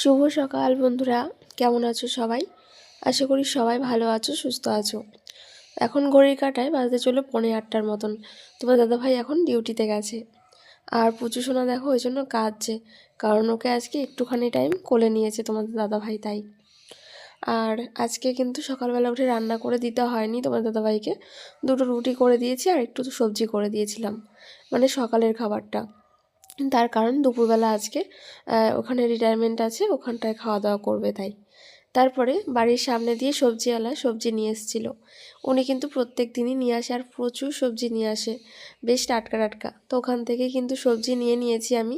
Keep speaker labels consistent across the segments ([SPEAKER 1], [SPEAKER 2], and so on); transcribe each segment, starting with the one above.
[SPEAKER 1] শুভ সকাল বন্ধুরা, কেমন আছো সবাই? আশা করি সবাই ভালো আছো, সুস্থ আছো। এখন ঘড়ির কাটায় বাজতে চলো পৌনে আটটার মতন। তোমার দাদাভাই এখন ডিউটিতে গেছে। আর পুচু সোনা দেখো ওই জন্য কাঁদছে, কারণ ওকে আজকে একটুখানি টাইম কোলে নিয়েছে তোমাদের দাদাভাই, তাই। আর আজকে কিন্তু সকালবেলা উঠে রান্না করে দিতে হয়নি তোমার দাদাভাইকে। দুটো রুটি করে দিয়েছি আর একটু সবজি করে দিয়েছিলাম মানে সকালের খাবারটা। তার কারণ দুপুরবেলা আজকে ওখানে রিটায়ারমেন্ট আছে, ওখানটায় খাওয়া দাওয়া করবে তাই। তারপরে বাড়ির সামনে দিয়ে সবজিওয়ালা সবজি নিয়ে এসেছিল। উনি কিন্তু প্রত্যেক দিনই নিয়ে আসে আর প্রচুর সবজি নিয়ে আসে, বেশ টাটকা টাটকা। তো ওখান থেকে কিন্তু সবজি নিয়ে নিয়েছি আমি।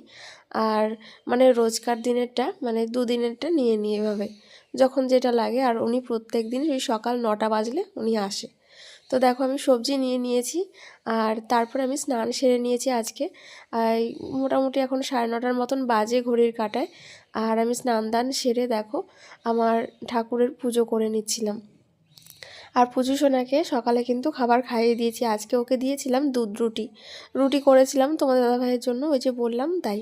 [SPEAKER 1] আর মানে রোজকার দিনেরটা মানে দুদিনেরটা নিয়ে নিয়ে এভাবে। যখন যেটা লাগে আর উনি প্রত্যেক দিন সকাল নটা বাজলে উনি আসে। তো দেখো আমি সবজি নিয়ে নিয়েছি, আর তারপর আমি স্নান সেরে নিয়েছি আজকে। মোটামুটি এখন সাড়ে নটার মতন বাজে ঘড়ির কাটায়, আর আমি স্নান দান সেরে দেখো আমার ঠাকুরের পুজো করে নিচ্ছিলাম। আর পুজো সোনাকে সকালে কিন্তু খাবার খাইয়ে দিয়েছি। আজকে ওকে দিয়েছিলাম দুধ রুটি। রুটি করেছিলাম তোমাদের দাদাভাইয়ের জন্য, ওই যে বললাম তাই।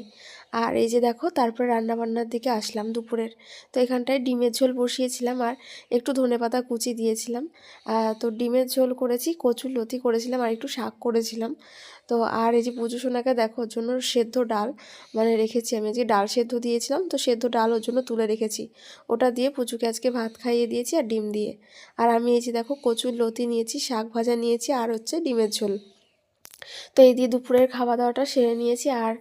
[SPEAKER 1] আর এই যে দেখো, তারপরে রান্নাবান্নার দিকে আসলাম দুপুরের। তো এখানটায় ডিমের ঝোল বসিয়েছিলাম আর একটু ধনেপাতা কুচি দিয়েছিলাম। তো ডিমের ঝোল করেছি, কচুর লতি করেছিলাম আর একটু শাক করেছিলাম। তো আর এই যে পুজো সোনাকে দেখো, ওর জন্য সেদ্ধ ডাল মানে রেখেছি আমি। যে ডাল সেদ্ধ দিয়েছিলাম, তো সেদ্ধ ডাল ওর জন্য তুলে রেখেছি। ওটা দিয়ে পুজোকে আজকে ভাত খাইয়ে দিয়েছি আর ডিম দিয়ে। আর আমি এই যে দেখো কচুর লতি নিয়েছি শাক ভাজা নিয়েছি আর হচ্ছে ডিমের ঝোল। তো এই দিয়ে দুপুরের খাওয়া দাওয়াটা সেরে নিয়েছি। আর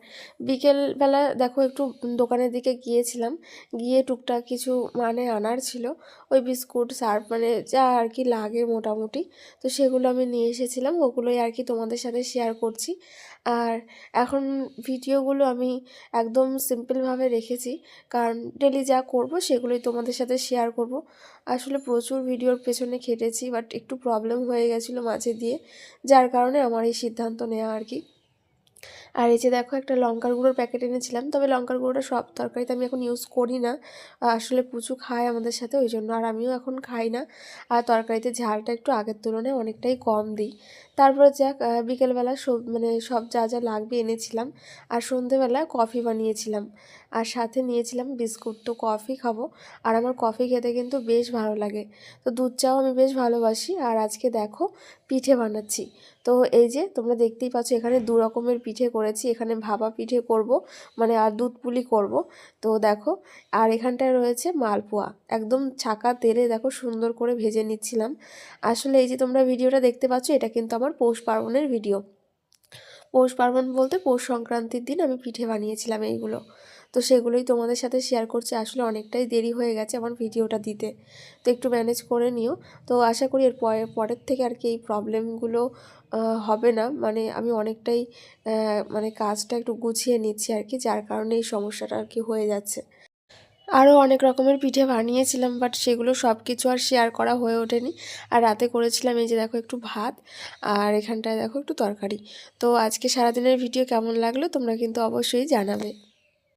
[SPEAKER 1] বিকেলবেলা দেখো একটু দোকানের দিকে গিয়েছিলাম। গিয়ে টুকটাক কিছু মানে আনার ছিল। ওই বিস্কুট, সার্ফ মানে যা আর কি লাগে মোটামুটি। তো সেগুলো আমি নিয়ে এসেছিলাম। ওগুলোই আর কি তোমাদের সাথে শেয়ার করছি। আর এখন ভিডিওগুলো আমি একদম সিম্পলভাবে রেখেছি। কারণ ডেলি যা করব সেগুলোই তোমাদের সাথে শেয়ার করব। আসলে প্রচুর ভিডিওর পেছনে খেটেছি বাট একটু প্রবলেম হয়ে গেছিল মাঝে দিয়ে। যার কারণে আমার এই সিদ্ধান্ত নেওয়া আর কি। আর এই যে দেখো একটা লঙ্কার গুঁড়োর প্যাকেট এনেছিলাম, তবে লঙ্কার গুঁড়োটা সব তরকারিতে আমি এখন ইউজ করি না। আসলে পুচু খায় আমাদের সাথে, ওই জন্য আর আমিও এখন খাই না। আর তরকারিতে ঝালটা একটু আগের তুলনায় অনেকটাই কম দিই। তারপরে যাক বিকেলবেলা সব মানে সব যা যা লাগবে এনেছিলাম। আর সন্ধেবেলা কফি বানিয়েছিলাম। আর সাথে নিয়েছিলাম বিস্কুট। তো কফি খাব। আর আমার কফি খেতে কিন্তু বেশ ভালো লাগে। তো দুধ চাও আমি বেশ ভালোবাসি। আর আজকে দেখো পিঠে বানাচ্ছি। তো এই যে তোমরা দেখতেই পাচ্ছ এখানে দু রকমের পিঠে করেছি, এখানে ভাপা পিঠে করব মানে আর দুধ পুলি করব। তো দেখো, আর এখানটায় রয়েছে মালপোয়া। একদম ছাকা তেলে দেখো সুন্দর করে ভেজে নিচ্ছিলাম। আসলে এই যে তোমরা ভিডিওটা দেখতে পাচ্ছ, এটা কিন্তু আমার পৌষ পার্বণের ভিডিও। পৌষ পার্বণ বলতে পৌষ সংক্রান্তির দিন আমি পিঠে বানিয়েছিলাম এইগুলো। তো সেগুলোই তোমাদের সাথে শেয়ার করছি। আসলে অনেকটাই দেরি হয়ে গেছে আমার ভিডিওটা দিতে। তো একটু ম্যানেজ করে নিও। তো আশা করি এর পরে, পরের থেকে আর কি এই প্রবলেমগুলো হবে না। মানে আমি অনেকটাই মানে কাজটা একটু গুছিয়ে নিচ্ছি আর কি, যার কারণে এই সমস্যাটা আর কি হয়ে যাচ্ছে। আরও অনেক রকমের পিঠে বানিয়েছিলাম বাট সেগুলো সব কিছু আর শেয়ার করা হয়ে ওঠেনি। আর রাতে করেছিলাম এই যে দেখো একটু ভাত, আর এখানটায় দেখো একটু তরকারি। তো আজকে সারাদিনের ভিডিও কেমন লাগল তোমরা কিন্তু অবশ্যই জানাবে।